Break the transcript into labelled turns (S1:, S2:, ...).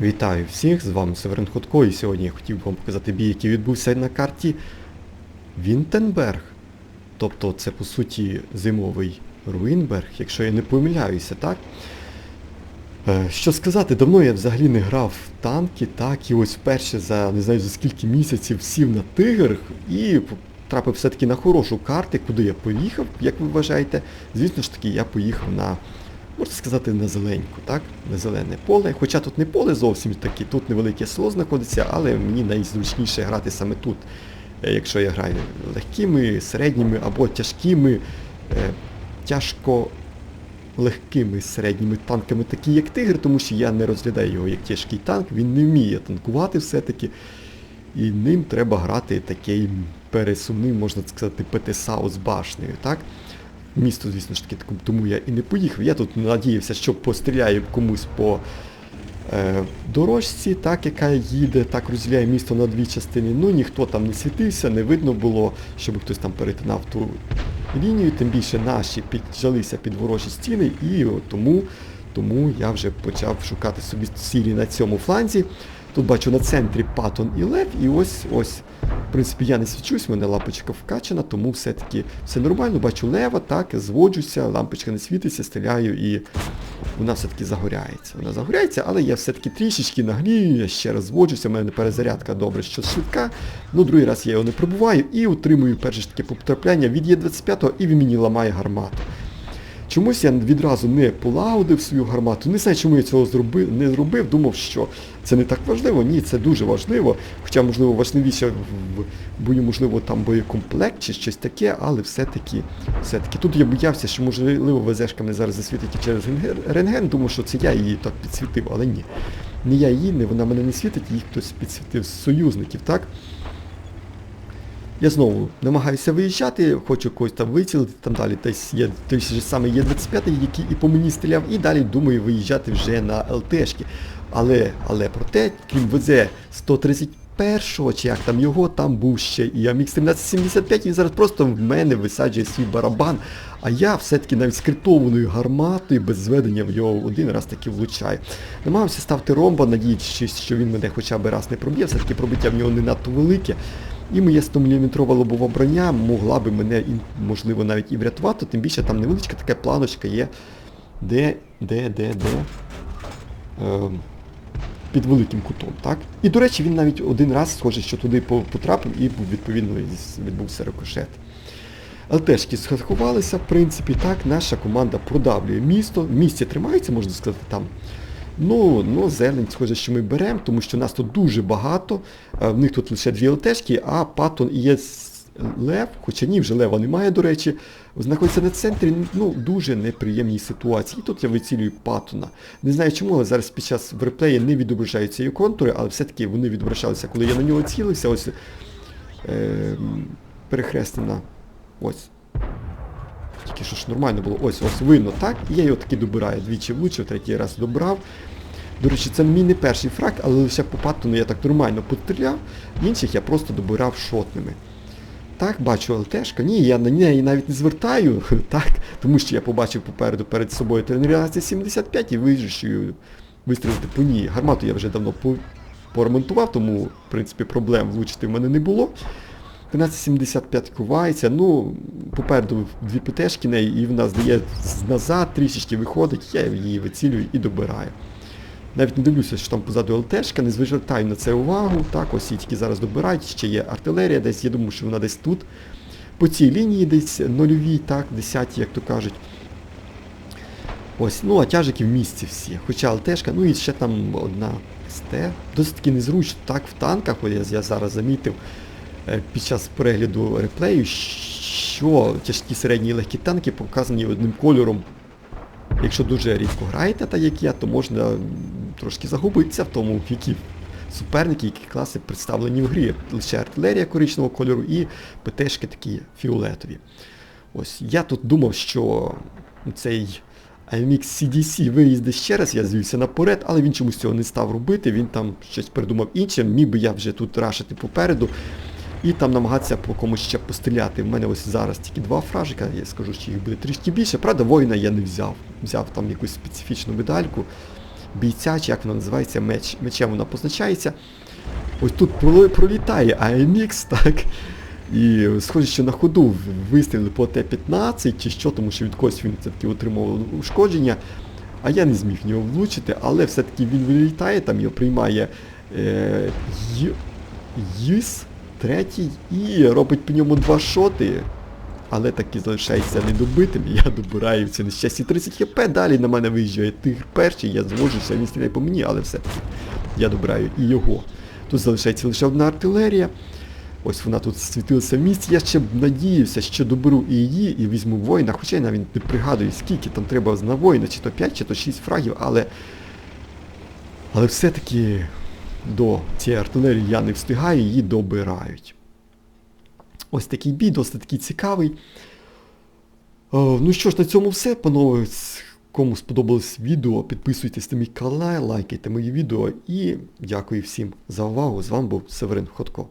S1: Вітаю всіх, з вами Северин Ходко, і сьогодні я хотів вам показати бій, який відбувся на карті Вінтенберг. Тобто це по суті зимовий Руїнберг, якщо я не помиляюся, так? Е, Що сказати, давно я взагалі не грав в танки, так, і ось вперше за не знаю за скільки місяців сів на тигр і трапив все-таки на хорошу карту, куди я поїхав, як ви вважаєте. Звісно ж таки, я поїхав на можна сказати, на зеленьку, так? На зелене поле. Хоча тут не поле зовсім таке, тут невелике село знаходиться, але мені найзручніше грати саме тут. Е, Якщо я граю легкими, середніми або тяжкими, е, тяжко легкими середніми танками, такі як тигр, тому що я не розглядаю його як тяжкий танк, він не вміє танкувати все-таки. І ним треба грати такий пересувним, можна сказати, ПТСАУ з башнею, так? Місто, звісно ж таки, тому я і не поїхав. Я тут надіявся, що постріляю комусь по е, дорожці, так, яка їде, так розділяє місто на дві частини. Ну ніхто там не світився, не видно було, щоб хтось там перетинав ту лінію, тим більше наші піджалися під ворожі стіни, і тому, тому я вже почав шукати собі цілі на цьому фланзі. Тут бачу на центрі Патон і Лев, і ось ось. В принципі, я не свічусь, в мене лампочка вкачана, тому все-таки все нормально. Бачу лева, так, зводжуся, лампочка не світиться, стріляю і вона все-таки загоряється. Вона загоряється, але я все-таки трішечки нагрію, я ще раз зводжуся, в мене перезарядка добре, що швидка. Ну, другий раз я його не пробуваю і отримую перше ж таке потрапляння від Є25 і він мені ламає гармату. Чомусь я відразу не полагодив свою гармату. Не знаю, чому я цього зробив, не зробив. Думав, що це не так важливо. Ні, це дуже важливо. Хоча, можливо, важливіше в бою, можливо, там боєкомплект чи щось таке, але все-таки, все-таки. Тут я боявся, що можливо ВЗшка мене зараз засвітить через рентген. Думав, що це я її так підсвітив, але ні. Не я її, не вона мене не світить, її хтось підсвітив з союзників, так? Я знову намагаюся виїжджати, хочу когось там вицілити, там далі десь є той же самий Є25, який і по мені стріляв, і далі думаю виїжджати вже на ЛТшки. Але, але проте, крім ВЗ 131, чи як там його, там був ще і Амік 1375, він зараз просто в мене висаджує свій барабан. А я все-таки навіть скриптованою гарматою без зведення в його один раз таки влучаю. Намагався ставити ромба, надіючись, що він мене хоча б раз не проб'є, все-таки пробиття в нього не надто велике. І моя 100-мм лобова броня могла би мене, можливо, навіть і врятувати, тим більше там невеличка така планочка є, де, де, де, де. Е, під великим кутом, так? І, до речі, він навіть один раз, схоже, що туди потрапив і відповідно відбувся рикошет. ЛТшки сховалися, в принципі, так, наша команда продавлює місто. В місті тримається, можна сказати, там. Ну, ну, зелень, схоже, що ми беремо, тому що нас тут дуже багато. Е, В них тут лише дві ЛТшки, а Паттон і є Лев, хоча ні, вже Лева немає, до речі, знаходиться на центрі, ну, дуже неприємній ситуації. І тут я вицілюю Паттона. Не знаю чому, але зараз під час реплеї не відображаються її контури, але все-таки вони відображалися, коли я на нього цілився. Ось е, перехрестена. Ось. Тільки що ж нормально було. Ось, ось видно, так? І я його таки добираю. Двічі влучив, третій раз добрав. До речі, це мій не перший фраг, але лише по Паттону я так нормально постріляв, інших я просто добирав шотними. Так, бачу ЛТшка. Ні, я на неї навіть не звертаю, так, тому що я побачив попереду перед собою 1375 і вирішую вистрілити по ній. Гармату я вже давно по- поремонтував, тому, в принципі, проблем влучити в мене не було. 1375 ховається, ну, попереду дві ПТшки неї, і вона здає назад трішечки виходить, я її вицілюю і добираю. Навіть не дивлюся, що там позаду ЛТшка, не звертаю на це увагу. Так, ось її тільки зараз добирають, ще є артилерія десь, я думаю, що вона десь тут. По цій лінії десь нульовій, так, десятій, як то кажуть. Ось, ну а тяжики в місці всі. Хоча ЛТшка, ну і ще там одна СТ. Досить таки незручно так в танках, ось я, зараз замітив під час перегляду реплею, що тяжкі середні і легкі танки показані одним кольором. Якщо дуже рідко граєте, так як я, то можна трошки загубитися в тому, які суперники, які класи представлені в грі. Лише артилерія коричневого кольору і ПТшки такі фіолетові. Ось я тут думав, що цей AMX CDC виїзде ще раз, я звівся наперед, але він чомусь цього не став робити, він там щось придумав інше, міг би я вже тут рашити попереду і там намагатися по комусь ще постріляти. В мене ось зараз тільки два фражика, я скажу, що їх буде трішки більше. Правда, воїна я не взяв. Взяв там якусь специфічну медальку. бійця, чи як вона називається, меч, мечем вона позначається. Ось тут пролітає AMX, так. І схоже, що на ходу вистрілили по Т-15 чи що, тому що від когось він все-таки отримав ушкодження. А я не зміг в нього влучити, але все-таки він вилітає, там його приймає е, Юс третій і робить по ньому два шоти. Але таки залишається недобитим, я добираю ці нещасті 30 хп. Далі на мене виїжджає тигр перший, я звожуся, він стріляє по мені, але все-таки я добираю і його. Тут залишається лише одна артилерія. Ось вона тут світилася в місті. Я ще надіявся, що доберу і її, і візьму воїна, хоча я навіть не пригадую, скільки там треба на воїна, чи то 5, чи то 6 фрагів, але. Але все-таки до цієї артилерії я не встигаю, її добирають. Ось такий бій, досить такий цікавий. О, ну що ж, на цьому все, панове. Кому сподобалось відео, підписуйтесь на мій канал, лайкайте мої відео і дякую всім за увагу. З вами був Северин Ходко.